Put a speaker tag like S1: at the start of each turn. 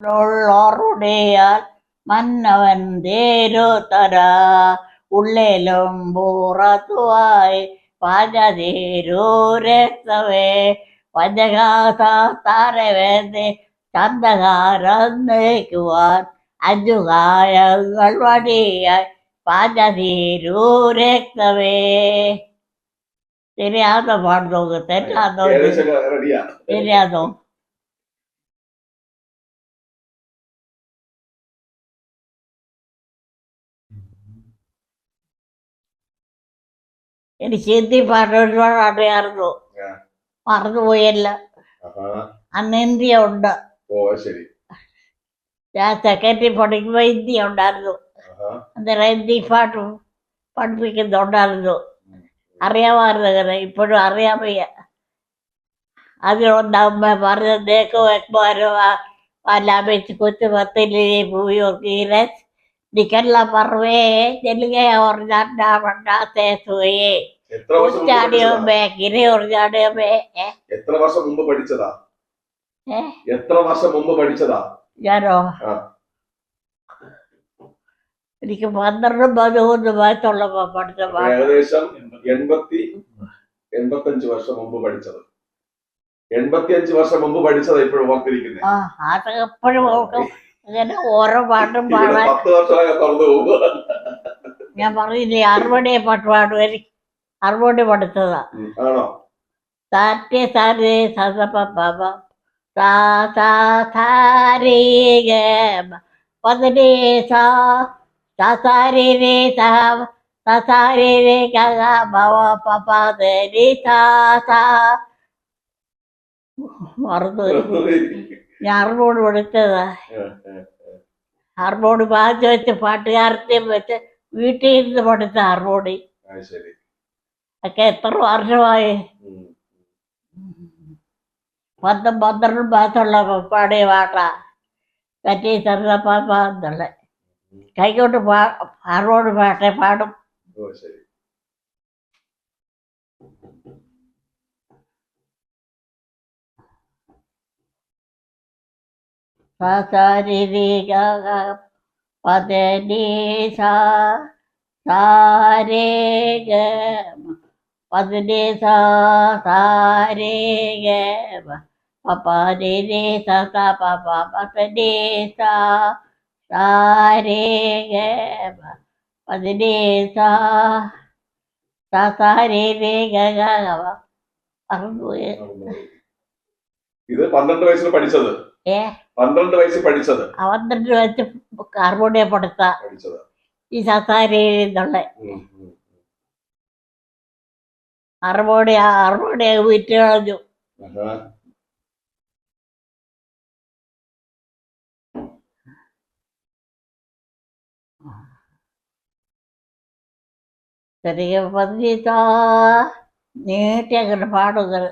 S1: ഉള്ളോറുടെയാൽ മന്നവൻ തേരു തര ഉള്ളിലും പുറത്തുമായി പാചതേരൂ രക്തവേ പഞ്ചകാസ താരവേദി ചന്തകാരം നയിക്കുവാൻ അഞ്ചുകായങ്ങൾ വടിയായി പാചതീരൂ രക്തവേ ശരിയാണോ പാടുന്നു തെറ്റാന്നോ എനിക്ക് ഹിന്ദി പാട്ട് ഒരുപാട്
S2: ആ.
S1: മറന്നുപോയല്ല. അന്ന് ഹിന്ദി ഉണ്ട്. ഞാൻ സെക്കൻഡറി പഠിക്കുമ്പോൾ ഹിന്ദി ഉണ്ടായിരുന്നു. അന്നേരം ഹിന്ദി പാട്ട് പഠിപ്പിക്കുന്നുണ്ടായിരുന്നു. അറിയാമായിരുന്നു അങ്ങനെ. ഇപ്പോഴും അറിയാൻ വയ്യ. അമ്മ പറഞ്ഞ ദേക്കോ എക്മാരോ പാലാമേച്ച് കൊച്ചു പത്തിലെ ഭൂമിയൊക്കെ നിക്കല്ല പറവേ ചെല്ലുക ഓർജാണ്ടാ വണ്ടാത്തെ സുയേ
S2: എത്ര വർഷം മുമ്പ് പഠിച്ചതാ?
S1: കിരി ഏ
S2: എത്ര വർഷം മുമ്പ് പഠിച്ചതാ?
S1: ഏ?
S2: എത്ര വർഷം മുമ്പ് പഠിച്ചതാ?
S1: ഞാനോ. എനിക്ക് പന്ത്രണ്ടും പതിമൂന്ന് വയസ്സുള്ളപ്പോ പഠിച്ച
S2: ഏകദേശം എൺപത്തി എൺപത്തഞ്ച് വർഷം മുമ്പ് പഠിച്ചത്. എൺപത്തി അഞ്ച് വർഷം മുമ്പ് പഠിച്ചതാ ഇപ്പോഴും ഓർത്തിരിക്കുന്നത്
S1: ആ അതൊക്കെ എപ്പോഴും ഓർക്കും. അങ്ങനെ ഓരോ പാട്ടും പാടാൻ ഞാൻ പറഞ്ഞില്ലേ അറുപടിയെ പാട്ട് പാടും എനിക്ക് അറുപടി പഠിച്ചതാ. സാറ്റേ സാരേ സസപ പപ സാ സാ സാരേ ഗ മ. പതിനേ സാ. സാ സാരേ രേ സാ. സാ സാരേ രേ ഗ ഗ ഭവ പപ ദേ സാ സാ. മറന്നു ഞാൻ അറിവോട് പഠിച്ചതാ ഹാർമോണി വാങ്ങിച്ചു വെച്ച് പാട്ടുകാരത്തെയും വെച്ച് വീട്ടിൽ ഇരുന്ന് പഠിച്ച
S2: അറിവോടി
S1: ഒക്കെ എത്ര വർഷമായി. പത്തും പന്ത്രണ്ടും മാസമുള്ള പാടിയ പാട്ടാ. കറ്റി സർപ്പാപ്പ എന്നുള്ള. കൈകൊണ്ട് പാ അറിവോട് പാട്ടെ പാടും.
S2: ഓ ശരി
S1: സാരി ഗ മ. സാരേ ഗ മ. പപ നി നി സ സ പ പ പതനി സാ സാരേ ഗ മ. പതിനി സാ സാ സാരേ രേ ഗ ഗ ഗ മ. മറന്നുപോയി.
S2: ഇത് പന്ത്രണ്ട് വയസ്സിൽ പഠിച്ചത് പന്ത്രണ്ട് വയസ്സ് പഠിച്ചത്.
S1: കാർബോണിയെ പഠിത്ത ഈ സസാരയിൽ നിന്നുള്ള അറുപോടിയ വീട്ടു വിറ്റ് കളഞ്ഞു. ചെറിയ പതിനീട്ടാ നീട്ടിയ പാടുന്നത്